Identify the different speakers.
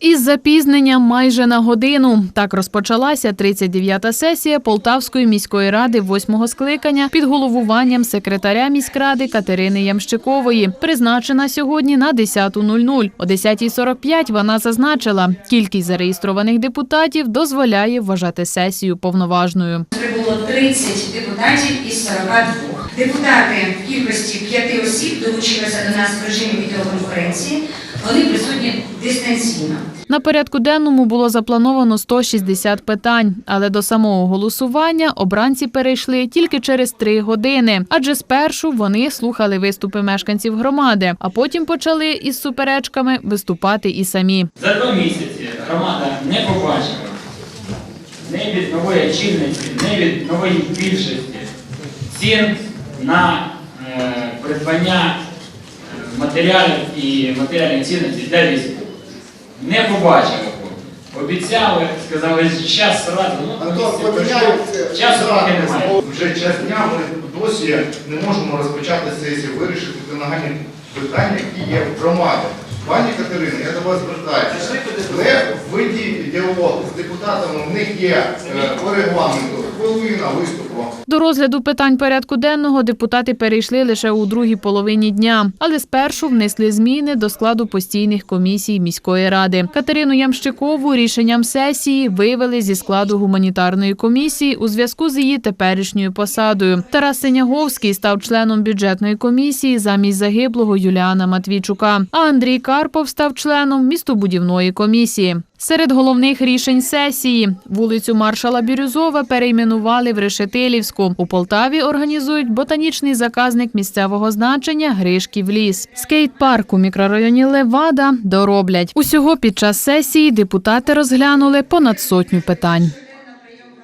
Speaker 1: Із запізненням майже на годину так розпочалася 39-та сесія Полтавської міської ради восьмого скликання під головуванням секретаря міськради Катерини Ямщикової, призначена сьогодні на 10.00. О 10.45 вона зазначила, кількість зареєстрованих депутатів дозволяє вважати сесію повноважною.
Speaker 2: Прибуло 30 депутатів із 42. Депутати в кількості п'яти осіб долучилися до нас в режимі відеоконференції. Вони присутні дистанційно.
Speaker 1: На порядку денному було заплановано 160 питань, але до самого голосування обранці перейшли тільки через три години, адже спершу вони слухали виступи мешканців громади, а потім почали із суперечками виступати і самі.
Speaker 3: За два місяці громада не побачила не від нової очільниці, не від нової більшості цін на е, придбання е, матеріалів і матеріальних цінностей для військових. Не побачили. Обіцяли, сказали, час зразу, ну, часу поки немає.
Speaker 4: Вже час дня ми досі не можемо розпочати сесію, вирішити ті нагальні питання, які є в громаді. Пані Катерина, я до вас звертаюся. Не ведіть діалог з депутатами, в них є е, по регламенту хвилина виступу.
Speaker 1: До розгляду питань порядку денного депутати перейшли лише у другій половині дня, але спершу внесли зміни до складу постійних комісій міської ради. Катерину Ямщикову рішенням сесії вивели зі складу гуманітарної комісії у зв'язку з її теперішньою посадою. Тарас Синяговський став членом бюджетної комісії замість загиблого Юліана Матвійчука. А Андрій Карпов став членом містобудівної комісії. Серед головних рішень сесії вулицю маршала Бірюзова перейменували в Решетилівську. У Полтаві організують ботанічний заказник місцевого значення Гришків ліс. Скейт-парк у мікрорайоні Левада дороблять. Усього під час сесії депутати розглянули понад сотню питань.